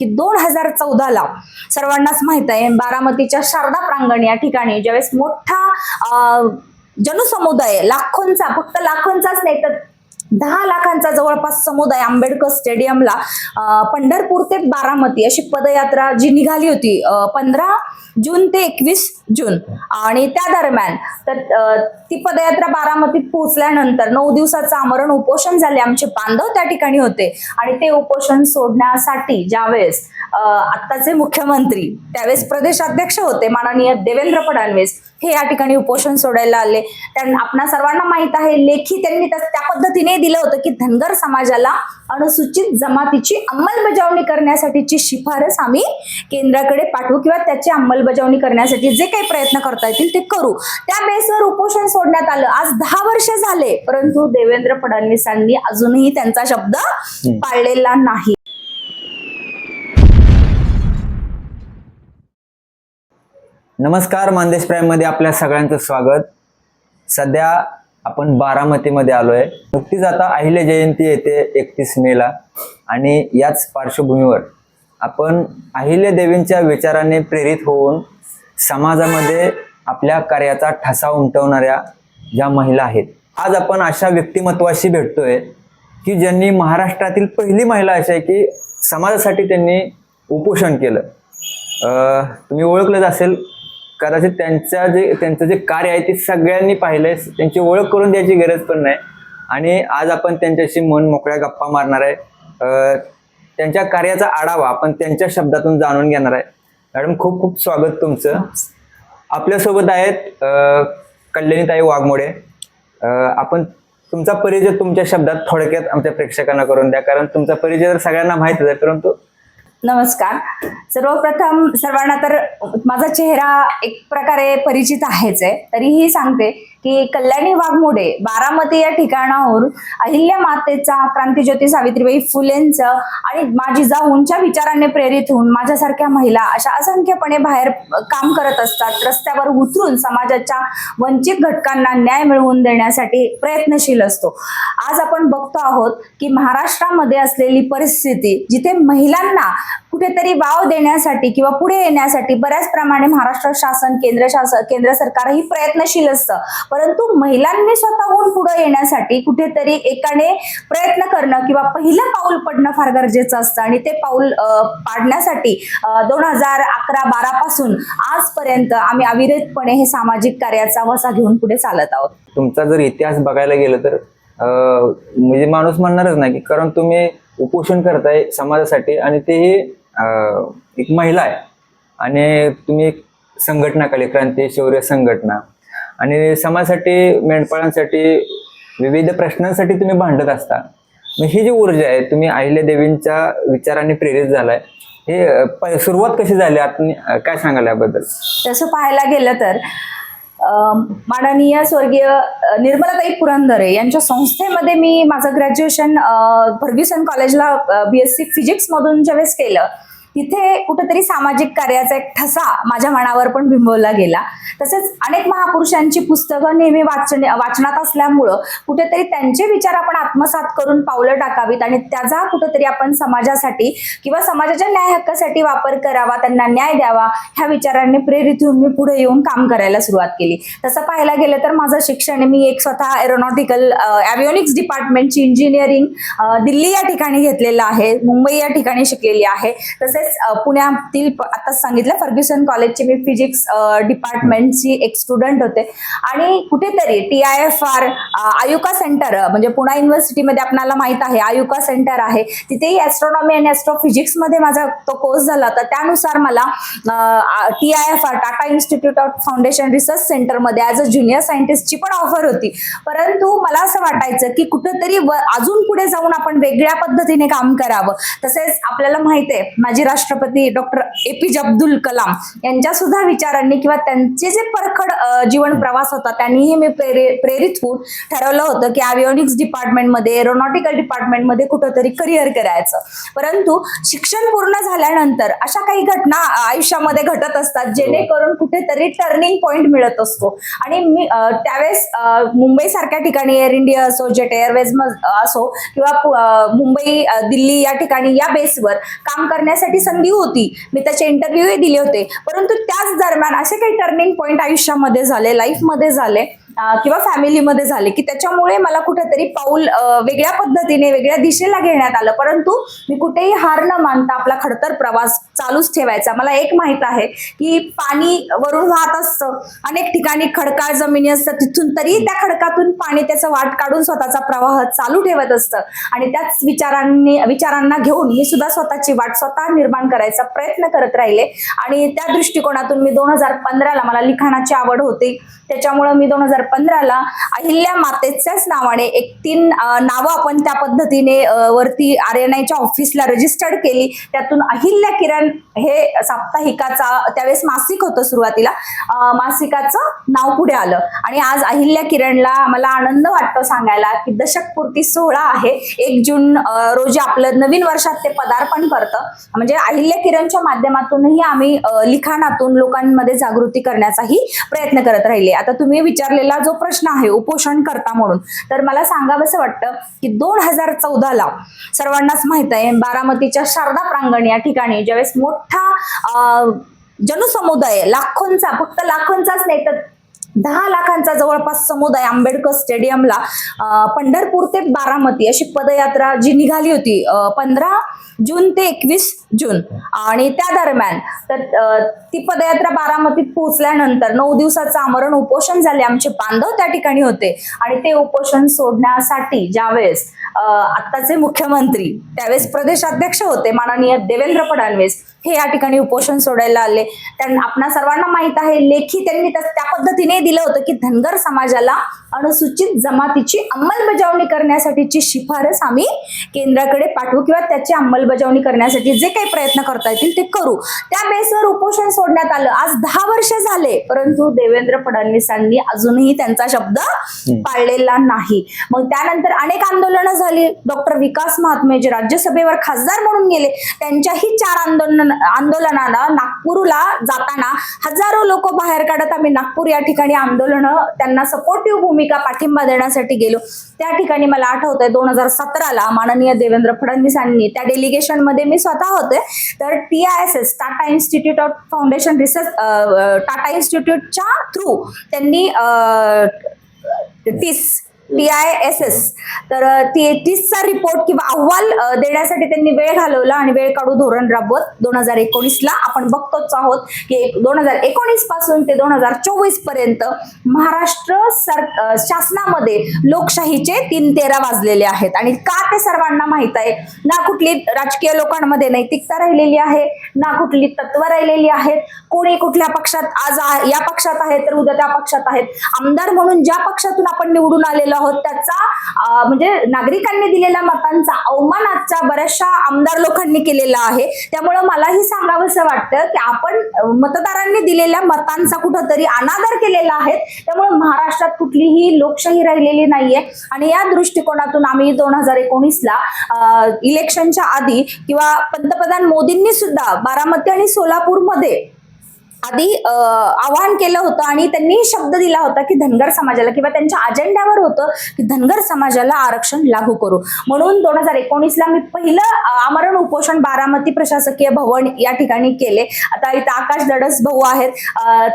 की दोन हजार चौदाला सर्वांनाच माहीत आहे बारामतीच्या शारदा प्रांगण या ठिकाणी ज्यावेळेस मोठा जनसमुदाय लाखोंचा फक्त लाखोंचाच नाही तर दहा लाखांचा जवळपास समुदाय आंबेडकर स्टेडियमला पंढरपूर ते बारामती अशी पदयात्रा जी निघाली होती पंधरा जून ते एकवीस जून. आणि त्या दरम्यान तर ती पदयात्रा बारामतीत पोहोचल्यानंतर नऊ दिवसाचं आमरण उपोषण झाले आमचे बांधव त्या ठिकाणी होते. आणि ते उपोषण सोडण्यासाठी ज्यावेळेस आत्ताचे मुख्यमंत्री त्यावेळेस प्रदेशाध्यक्ष होते माननीय देवेंद्र फडणवीस हे या ठिकाणी उपोषण सोडायला आले. त्यांना आपणा सर्वांना माहीत आहे लेखी त्यांनी त्या पद्धतीने दिलं होतं की धनगर समाजाला अनुसूचित जमातीची अंमलबजावणी करण्यासाठीची शिफारस आम्ही केंद्राकडे पाठवू किंवा त्याची अंमल अंमलबजावणी करण्यासाठी जे काही प्रयत्न करता येतील ते करू. त्या बेसवर उपोषण सोडण्यात आलं. आज दहा वर्ष झाले परंतु देवेंद्र फडणवीसांनी अजूनही त्यांचा शब्द पाळलेला नाही. नमस्कार मानदेश प्राईममध्ये आपल्या सगळ्यांचं स्वागत. सध्या आपण बारामतीमध्ये आलोय. नुकतीच आता अहिल्या जयंती येते एकतीस मेला. आणि याच पार्श्वभूमीवर आपण अहिल्या देवींच्या विचाराने प्रेरित होऊन समाजामध्ये आपल्या कार्याचा ठसा उमटवणाऱ्या ज्या महिला आहेत आज आपण अशा व्यक्तिमत्वाशी भेटतोय की ज्यांनी महाराष्ट्रातील पहिली महिला अशी आहे की समाजासाठी त्यांनी उपोषण केलं. तुम्ही ओळखलंच असेल कदाचित त्यांच्या जे त्यांचं जे कार्य आहे ते सगळ्यांनी पाहिलंय त्यांची ओळख करून द्यायची गरज पण नाही. आणि आज आपण त्यांच्याशी मन मोकळ्या गप्पा मारणार आहे. त्यांच्या कार्याचा आढावा आपण त्यांच्या शब्दातून जाणून घेणार आहे. मॅडम खूप खूप स्वागत तुमचं. आपल्यासोबत आहेत कल्याणीताई वाघमोडे. आपण तुमचा परिचय तुमच्या शब्दात थोडक्यात आमच्या प्रेक्षकांना करून द्या कारण तुमचा परिचय तर सगळ्यांना माहितीच आहे परंतु नमस्कार. सर्वप्रथम सर्वांना तर माझा चेहरा एक प्रकारे परिचित आहेच आहे. तरीही सांगते की कल्याणी वाघमोडे बारामती या ठिकाणाहून अहिल्या मातेचा क्रांतीज्योती सावित्रीबाई फुलेंचं आणि माझी जाऊनच्या विचाराने प्रेरित होऊन माझ्यासारख्या महिला अशा असंख्यपणे बाहेर काम करत असतात रस्त्यावर उतरून समाजाच्या वंचित घटकांना न्याय मिळवून देण्यासाठी प्रयत्नशील असतो. आज आपण बघतो आहोत की महाराष्ट्रामध्ये असलेली परिस्थिती जिथे महिलांना कुठेतरी वाव देण्यासाठी किंवा पुढे येण्यासाठी बऱ्याच प्रमाणे महाराष्ट्र शासन केंद्र शासन केंद्र सरकारही प्रयत्नशील असतं. परंतु महिलांनी स्वतःहून पुढे येण्यासाठी कुठेतरी एकाने प्रयत्न करणं किंवा पहिलं पाऊल पडणं फार गरजेचं असतं. आणि ते पाऊल पाडण्यासाठी दोन हजार अकरा बारा पासून आजपर्यंत आम्ही अविरतपणे हे सामाजिक कार्याचा वसा घेऊन पुढे चालत आहोत. तुमचा जर इतिहास बघायला गेलं तर म्हणजे माणूस म्हणणारच नाही की कारण तुम्ही उपोषण करताय समाजासाठी आणि तेही एक महिला आहे. आणि तुम्ही एक संघटना केली क्रांती शौर्य संघटना. आणि समाजासाठी मेंढपाळांसाठी विविध प्रश्नांसाठी तुम्ही भांडत असता. मग ही जी ऊर्जा आहे तुम्ही अहिल्या देवींच्या विचाराने प्रेरित झालाय. हे प- सुरुवात कशी झाली? आपण काय सांगाल याबद्दल? तसं पाहायला गेलं तर माननीय स्वर्गीय निर्मलाताई पुरंदरे यांच्या संस्थेमध्ये मी माझं ग्रॅज्युएशन फर्ग्युसन कॉलेजला बी एस सी फिजिक्समधून ज्यावेळेस केलं तिथे कुठेतरी सामाजिक कार्याचा एक ठसा माझ्या मनावर पण बिंबवला गेला. तसेच अनेक महापुरुषांची पुस्तकं नेहमी वाचणे वाचनात असल्यामुळं कुठेतरी त्यांचे विचार आपण आत्मसात करून पावलं टाकावीत आणि त्याचा कुठेतरी आपण समाजासाठी किंवा समाजाच्या न्याय हक्कासाठी वापर करावा त्यांना न्याय द्यावा ह्या विचारांनी प्रेरित होऊन मी पुढे येऊन काम करायला सुरुवात केली. तसं पाहायला गेलं तर माझं शिक्षण मी एक स्वतः एरोनॉटिकल ॲव्हिओनिक्स डिपार्टमेंटची इंजिनिअरिंग दिल्ली या ठिकाणी घेतलेलं आहे मुंबई या ठिकाणी शिकलेली आहे. तसेच पुण्यातील प- आताच सांगितलं फर्ग्युसन कॉलेजचे मी फिजिक्स डिपार्टमेंटची एक स्टुडंट होते. आणि कुठेतरी T I F R IUCAA centre म्हणजे पुणा युनिव्हर्सिटीमध्ये आपल्याला माहीत आहे आयुका सेंटर आहे. तिथेही ॲस्ट्रॉनॉमी आणि ॲस्ट्रोफिजिक्समध्ये माझा तो कोर्स झाला तर त्यानुसार मला T I F R Tata institute of foundation research सेंटरमध्ये ॲज अ ज्युनियर सायंटिस्टची पण ऑफर होती. परंतु मला असं वाटायचं की कुठंतरी व- अजून पुढे जाऊन आपण वेगळ्या पद्धतीने काम करावं. तसेच आपल्याला माहिती आहे माझी राष्ट्रपती डॉक्टर ए पी जे अब्दुल कलाम यांच्या सुद्धा विचारांनी किंवा त्यांचे जे परखड जीवन प्रवास होता त्यांनीही मी प्रेरि- प्रेरित होऊन ठरवलं होतं की ॲव्हिओनिक्स डिपार्टमेंटमध्ये एरोनॉटिकल डिपार्टमेंटमध्ये कुठंतरी करिअर करायचं. परंतु शिक्षण पूर्ण झाल्यानंतर अशा काही घटना आयुष्यामध्ये घटत असतात जेणेकरून कुठेतरी टर्निंग पॉइंट मिळत असतो. आणि मी त्यावेळेस मुंबई सारख्या ठिकाणी एअर इंडिया असो जेट एअरवेज असो किंवा मुंबई दिल्ली या ठिकाणी या बेसवर काम करण्यासाठी माझ्यासाठी संधी होती. मी त्याचे इंटरव्ह्यूही दिले होते. परंतु त्याच दरम्यान असे काही टर्निंग पॉईंट आयुष्यामध्ये झाले लाईफमध्ये झाले किंवा फॅमिलीमध्ये झाले की त्याच्यामुळे मला कुठेतरी पाऊल वेगळ्या पद्धतीने वेगळ्या दिशेला घेण्यात आलं. परंतु मी कुठेही हार न मानता आपला खडतर प्रवास चालूच ठेवायचा. मला एक माहीत आहे की पाणी वरून वाहत असतं. अनेक ठिकाणी खडकाळ जमिनी असतात. तिथून तरी त्या खडकातून पाणी त्याचं वाट काढून स्वतःचा प्रवाह चालू ठेवत असतं. आणि त्याच विचारांनी विचारांना घेऊन मी सुद्धा स्वतःची वाट स्वतः निर्माण करायचा प्रयत्न करत राहिले. आणि त्या दृष्टिकोनातून मी दोन हजार पंधराला मला लिखाणाची आवड होती. त्याच्यामुळं मी दोन हजार पंधराला अहिल्या मातेच्याच नावाने एक तीन नावं आपण त्या पद्धतीने वरती आर एन आयच्या ऑफिसला रजिस्टर्ड केली. त्यातून अहिल्या किरण हे साप्ताहिकाचा त्यावेळेस मासिक होतं सुरुवातीला मासिकाचं नाव पुढे आलं. आणि आज अहिल्या किरणला मला आनंद वाटतो सांगायला की दशकपूर्ती सोहळा आहे. एक जून रोजी आपलं नवीन वर्षात ते पदार्पण करतं. म्हणजे अहिल्या किरणच्या माध्यमातूनही आम्ही लिखाणातून लोकांमध्ये जागृती करण्याचाही प्रयत्न करत राहिले. आता तुम्ही विचारलेला जो प्रश्न आहे उपोषण करता म्हणून तर मला सांगावंसं वाटतं की दोन हजार चौदाला सर्वांनाच माहीत आहे बारामतीच्या शारदा प्रांगण या ठिकाणी ज्यावेळेस मोठा जनसमुदाय लाखोंचा फक्त लाखोंचाच नाही तर दहा लाखांचा जवळपास समुदाय आंबेडकर स्टेडियमला पंढरपूर ते बारामती अशी पदयात्रा जी निघाली होती पंधरा जून ते एकवीस जून. आणि त्या दरम्यान तर ती पदयात्रा बारामतीत पोहोचल्यानंतर नऊ दिवसाचं आमरण उपोषण झाले आमचे बांधव त्या ठिकाणी होते. आणि ते उपोषण सोडण्यासाठी ज्यावेळेस आत्ताचे मुख्यमंत्री त्यावेळेस प्रदेशाध्यक्ष होते माननीय देवेंद्र फडणवीस हे या ठिकाणी उपोषण सोडायला आले. त्यांना आपणा सर्वांना माहीत आहे लेखी त्यांनी त्या पद्धतीने दिलं होतं की धनगर समाजाला अनुसूचित जमातीची अंमलबजावणी करण्यासाठीची शिफारस आम्ही केंद्राकडे पाठवू किंवा त्याची अंमलबजावणी करण्यासाठी जे काही प्रयत्न करता येतील ते करू. त्या बेसवर उपोषण सोडण्यात आलं. आज दहा वर्ष झाले परंतु देवेंद्र फडणवीसांनी अजूनही त्यांचा शब्द पाळलेला नाही. मग त्यानंतर अनेक आंदोलनं झाली. डॉक्टर विकास महात्मे जे राज्यसभेवर खासदार म्हणून गेले त्यांच्याही चार आंदोलन आंदोलनाला नागपूरला जाताना हजारो लोक बाहेर काढत आम्ही नागपूर या ठिकाणी आंदोलनं त्यांना सपोर्टिव्ह भूमिका पाठिंबा देण्यासाठी गेलो. त्या ठिकाणी मला आठवतंय दोन हजार सतराला माननीय देवेंद्र फडणवीसांनी त्या डेलिगेशनमध्ये मी स्वतः होते. तर T I S S Tata institute of foundation research Tata इन्स्टिट्यूटच्या through त्यांनी तीस टी आय एस एस तर तीसचा रिपोर्ट किंवा अहवाल देण्यासाठी त्यांनी वेळ घालवला आणि वेळ काढू धोरण राबवत दोन हजार एकोणीसला आपण बघतोच आहोत की दोन हजार एकोणीसपासून ते दोन हजार चोवीसपर्यंत महाराष्ट्र सर शासनामध्ये लोकशाहीचे तीन तेरा वाजलेले आहेत. आणि का ते सर्वांना माहीत आहे? ना कुठली राजकीय लोकांमध्ये नैतिकता राहिलेली आहे ना कुठली तत्व राहिलेली आहेत. कोणी कुठल्या पक्षात आज या पक्षात आहे तर उद्या त्या पक्षात आहेत. आमदार म्हणून ज्या पक्षातून आपण निवडून आलेलो आहोत त्याचा म्हणजे नागरिकांनी दिलेल्या मतांचा अवमान आजच्या बऱ्याचशा आमदार लोकांनी केलेला आहे. त्यामुळं मलाही सांगावंसं वाटतं की आपण मतदारांनी दिलेल्या मतांचा कुठंतरी अनादर केलेला आहे. त्यामुळे महाराष्ट्रात कुठलीही लोकशाही राहिलेली नाहीये. आणि या दृष्टिकोनातून आम्ही दोन हजार एकोणीसला इलेक्शनच्या आधी किंवा पंतप्रधान मोदींनी सुद्धा बारामती आणि सोलापूरमध्ये आधी आवाहन केलं होतं आणि त्यांनी शब्द दिला होता की धनगर समाजाला किंवा त्यांच्या अजेंड्यावर होतं की धनगर समाजाला आरक्षण लागू करू. म्हणून दोन हजार एकोणीसला मी पहिलं आमरण उपोषण बारामती प्रशासकीय भवन या ठिकाणी केले. आता इथं आकाश दडस भाऊ आहेत.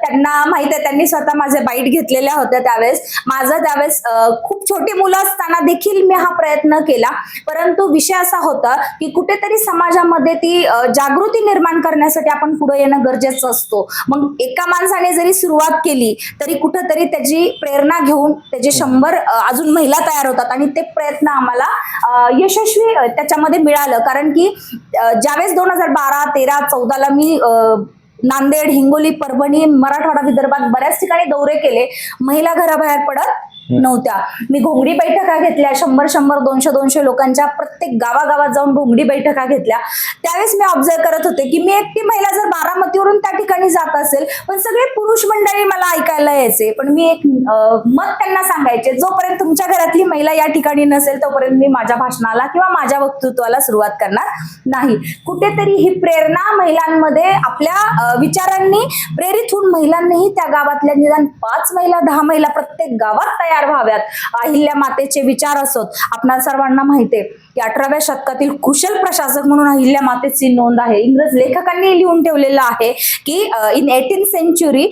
त्यांना माहीत आहे त्यांनी स्वतः माझे बाईट घेतलेल्या होत्या त्यावेळेस. माझं त्यावेळेस खूप छोटी मुलं असताना देखील मी हा प्रयत्न केला. परंतु विषय असा होता की कुठेतरी समाजामध्ये ती जागृती निर्माण करण्यासाठी आपण पुढे येणं गरजेचं असतो. मग एका माणसाने जरी सुरुवात केली तरी कुठंतरी त्याची प्रेरणा घेऊन त्याचे शंभर अ, अजून महिला तयार होतात आणि ते प्रयत्न आम्हाला यशस्वी त्याच्यामध्ये मिळालं. कारण की ज्यावेळेस दोन हजार बारा तेरा चौदाला मी नांदेड हिंगोली परभणी मराठवाडा विदर्भात बऱ्याच ठिकाणी दौरे केले महिला घराबाहेर पडत नव्हत्या. मी घोंगडी बैठका घेतल्या शंभर शंभर दोनशे दोनशे लोकांच्या प्रत्येक गावागावात जाऊन घोंगडी बैठका घेतल्या. त्यावेळेस मी ऑब्झर्व करत होते की मी एकटी महिला जर बारामतीवरून त्या ठिकाणी जात असेल पण सगळे पुरुष मंडळी मला ऐकायला यायचे. पण मी एक मत त्यांना सांगायचे जोपर्यंत तुमच्या घरातली महिला या ठिकाणी नसेल तोपर्यंत मी माझ्या भाषणाला किंवा माझ्या वक्तृत्वाला सुरुवात करणार नाही. कुठेतरी ही प्रेरणा महिलांमध्ये आपल्या विचारांनी प्रेरित होऊन महिलांनीही त्या गावातल्या निदान पाच महिला दहा महिला प्रत्येक गावात तयार इन्स्पायर व्हाव्यात. अहिल्या मातेचे विचार असोत. आपणा सर्वांना माहिती आहे की अठराव्या शतकातील कुशल प्रशासक म्हणून अहिल्या मातेची नोंद आहे. इंग्रज लेखकांनी लिहून ठेवलेलं आहे की इन एटीन सेंचुरी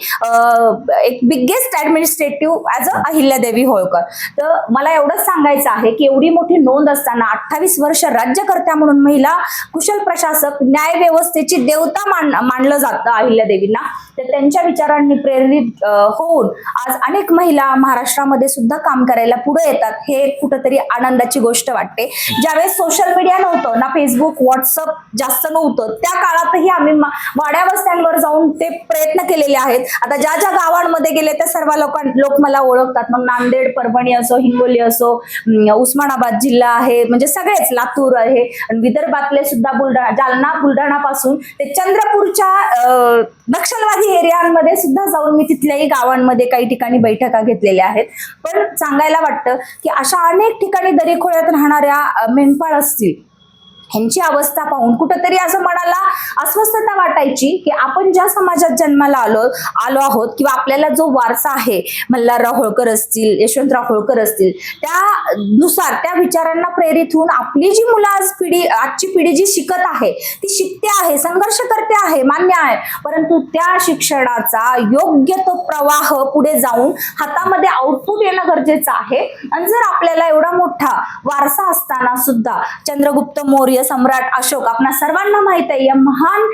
एक biggest administrative as a Ahilyadevi Holkar. तर मला एवढंच सांगायचं आहे की एवढी मोठी नोंद असताना अठ्ठावीस वर्ष राज्यकर्त्या म्हणून महिला कुशल प्रशासक न्याय व्यवस्थेची देवता मान मानलं जातं अहिल्या देवींना. तर त्यांच्या विचारांनी प्रेरित होऊन आज अनेक महिला महाराष्ट्रामध्ये सुद्धा काम करायला पुढे येतात हे कुठंतरी आनंदाची गोष्ट वाटते. ज्यावेळेस सोशल मीडिया नव्हतं ना फेसबुक व्हॉट्सअप जास्त नव्हतं त्या काळातही आम्ही मा- वाड्या वस्त्यांवर जाऊन ते प्रयत्न केलेले आहेत. आता ज्या ज्या गावांमध्ये गेले त्या सर्व लोक लोक मला ओळखतात. मग नांदेड परभणी असो हिंगोली असो उस्मानाबाद जिल्हा आहे म्हणजे सगळेच लातूर आहे आणि विदर्भातले सुद्धा बुलढाणा जालना बुलढाणा पासून ते चंद्रपूरच्या नक्षलवादी एरियांमध्ये सुद्धा जाऊन मी तिथल्याही गावांमध्ये काही ठिकाणी बैठका घेतलेल्या आहेत. पण सांगायला वाटतं की अशा अनेक ठिकाणी दरीखोळ्यात राहणाऱ्या मेंढपाळ असतील. ह्यांची अवस्था पाहून कुठंतरी असं मनाला अस्वस्थता वाटायची की आपण ज्या समाजात जन्माला आलो आलो आहोत किंवा आपल्याला जो वारसा आहे मल्हारराव होळकर असतील यशवंतराव होळकर असतील त्यानुसार त्या विचारांना प्रेरित होऊन आपली जी मुलं आज पिढी आजची पिढी जी शिकत आहे ती शिकते आहे संघर्ष करते आहे मान्य आहे. परंतु त्या शिक्षणाचा योग्य तो प्रवाह पुढे जाऊन हातामध्ये आउटपुट येणं गरजेचं आहे. आणि जर आपल्याला एवढा मोठा वारसा असताना सुद्धा चंद्रगुप्त मौर्य सम्राट अशोक. आपणा सर्वांना माहीत आहे या महान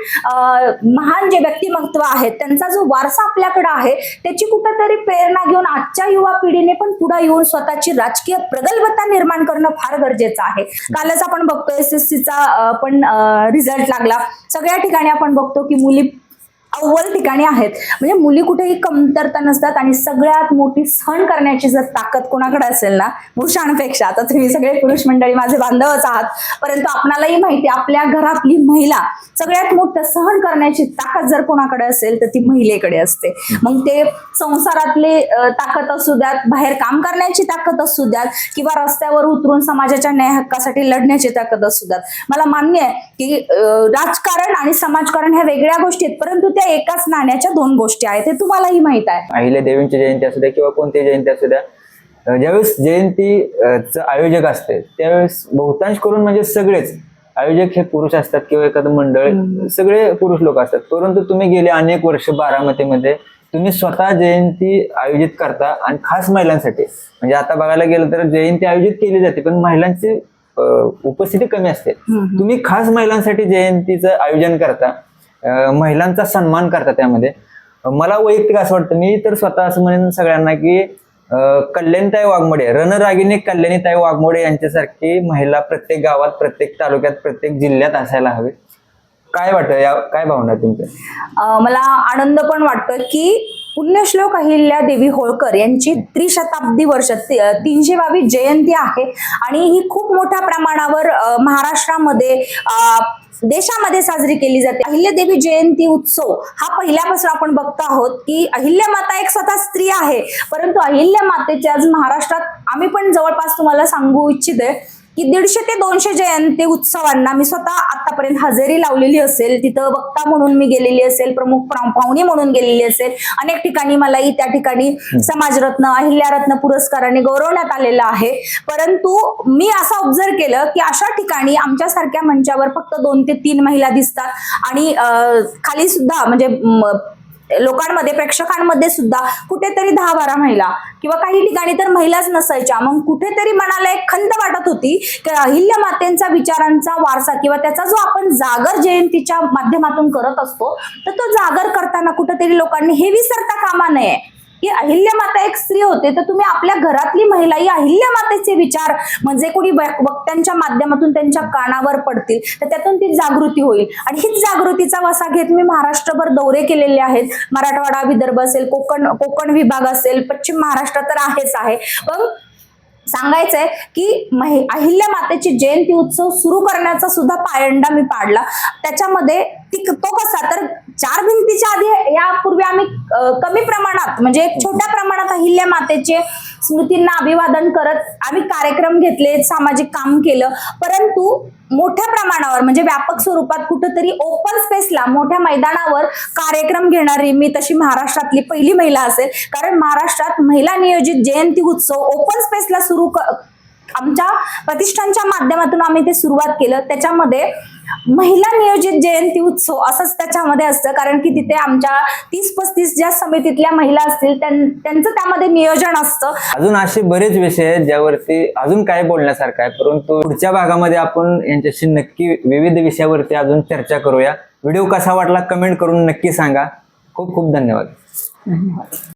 महान जे व्यक्तिमत्व आहेत त्यांचा जो वारसा आपल्याकडे आहे त्याची कुठेतरी प्रेरणा घेऊन आजच्या युवा पिढीने पण पुढे येऊन स्वतःची राजकीय प्रगल्भता निर्माण करणं फार गरजेचं आहे. कालच आपण बघतो एस एस सीचा पण रिझल्ट लागला. सगळ्या ठिकाणी आपण बघतो की मुली अव्वल ठिकाणी आहेत. म्हणजे मुली कुठेही कमतरता नसतात आणि सगळ्यात मोठी सहन करण्याची जर ताकद कोणाकडे असेल ना पुरुषांपेक्षा आता तुम्ही सगळे पुरुष मंडळी माझे बांधवच आहात. परंतु आपणालाही माहिती आपल्या घरातली महिला सगळ्यात मोठं सहन करण्याची ताकद जर कोणाकडे असेल तर ती महिलेकडे असते. मग ते संसारातले ताकद असू द्यात बाहेर काम करण्याची ताकद असू द्यात किंवा रस्त्यावर उतरून समाजाच्या न्याय हक्कासाठी लढण्याची ताकद असू द्यात. मला मान्य आहे की राजकारण आणि समाजकारण ह्या वेगळ्या गोष्टी आहेत परंतु त्या एकाच नाण्याच्या दोन गोष्टी आहेत हे तुम्हालाही माहीत आहे. अहिल्या देवींची जयंती असू द्या किंवा कोणती जयंती असू द्या ज्यावेळेस जयंती अं, चं आयोजक असते त्यावेळेस बहुतांश करून म्हणजे सगळेच आयोजक हे पुरुष असतात किंवा एखादं मंडळ सगळे पुरुष लोक असतात. परंतु तुम्ही गेले अनेक वर्ष बारामतीमध्ये तुम्ही स्वतः जयंती आयोजित करता आणि खास महिलांसाठी. म्हणजे आता बघायला गेलं तर जयंती आयोजित केली जाते पण महिलांची उपस्थिती कमी असते. तुम्ही खास महिलांसाठी जयंतीचं आयोजन करता महिलांचा सन्मान करतात त्यामध्ये. मला वैयक्तिक असं वाटतं मी तर स्वतः असं म्हणेन सगळ्यांना की कल्याणताई वाघमोडे रणरागिणी कल्याणीताई वाघमोडे यांच्यासारखी महिला प्रत्येक गावात प्रत्येक तालुक्यात प्रत्येक जिल्ह्यात असायला हवे. काय वाटतं या काय भावना तुमच्या? मला आनंद पण वाटतो की पुण्यश्लोक अहिल्या देवी होळकर यांची त्रिशताब्दी वर्ष तीनशे बावीस जयंती आहे. आणि ही खूप मोठ्या प्रमाणावर महाराष्ट्रामध्ये देशामध्ये साजरी केली जाते. अहिल्यादेवी जयंती उत्सव हा पहिल्यापासून आपण बघतो आहोत की अहिल्या माता एक स्वतः स्त्री आहे. परंतु अहिल्या मातेचे आज महाराष्ट्रात आम्ही पण जवळपास तुम्हाला सांगू इच्छिते की दीडशे ते दोनशे जयंती उत्सवांना मी स्वतः आतापर्यंत हजेरी लावलेली असेल तिथं वक्ता म्हणून मी गेलेली असेल प्रमुख पाहु- पाहुणी म्हणून गेलेली असेल अनेक ठिकाणी मलाही त्या ठिकाणी समाजरत्न अहिल्यारत्न पुरस्काराने गौरवण्यात आलेलं आहे. परंतु मी असं ऑब्झर्व केलं की अशा ठिकाणी आमच्यासारख्या मंचावर फक्त दोन ते तीन महिला दिसतात आणि खाली सुद्धा म्हणजे लोकांमध्ये प्रेक्षकांमध्ये सुद्धा कुठेतरी दहा बारा महिला किंवा काही ठिकाणी तर महिलाच नसायच्या. मग कुठेतरी मनाला एक खंत वाटत होती की अहिल्या मातेंचा विचारांचा वारसा किंवा त्याचा जो आपण जागर जयंतीच्या माध्यमातून करत असतो तर तो जागर करताना कुठेतरी लोकांनी हे विसरता कामा नये. की अहिल्या माता एक स्त्री होते तर तुम्ही आपल्या घरातली महिला ही अहिल्या मातेचे विचार म्हणजे कोणी वक्त्यांच्या माध्यमातून त्यांच्या कानावर पडतील तर त्यातून ती जागृती होईल. आणि हीच जागृतीचा वसा घेत मी महाराष्ट्रभर दौरे केलेले आहेत. मराठवाडा विदर्भ असेल कोकण कोकण विभाग असेल पश्चिम महाराष्ट्र तर आहेच आहे. पण सांगायचंय की महि- अहिल्या मातेची जयंती उत्सव सुरू करण्याचा सुद्धा पायंडा मी पाडला. त्याच्यामध्ये ती तो कसा? तर चार भिंतीच्या आधी यापूर्वी आम्ही कमी प्रमाणात म्हणजे छोट्या प्रमाणात अहिल्या मातेचे स्मृतींना अभिवादन करत आम्ही कार्यक्रम घेतले सामाजिक काम केलं. परंतु मोठ्या प्रमाणावर म्हणजे व्यापक स्वरूपात कुठंतरी ओपन स्पेसला मोठ्या मैदानावर कार्यक्रम घेणारी मी तशी महाराष्ट्रातली पहिली महिला असेल. कारण महाराष्ट्रात महिला नियोजित जयंती उत्सव ओपन स्पेसला सुरू क- आमच्या प्रतिष्ठानच्या माध्यमातून आम्ही ते सुरुवात केलं. त्याच्यामध्ये महिला नियोजित जयंती उत्सव असंच त्याच्यामध्ये असतं. कारण की तिथे आमच्या तीस पस्तीस ज्या समितीतल्या महिला असतील त्यां- त्यांचं त्यामध्ये नियोजन असतं. अजून असे बरेच विषय आहेत ज्यावरती अजून काय बोलण्यासारखं आहे. परंतु पुढच्या भागामध्ये आपण यांच्याशी नक्की विविध विषयावरती अजून चर्चा करूया. व्हिडिओ कसा वाटला कमेंट करून नक्की सांगा. खूप खूप धन्यवाद. धन्यवाद.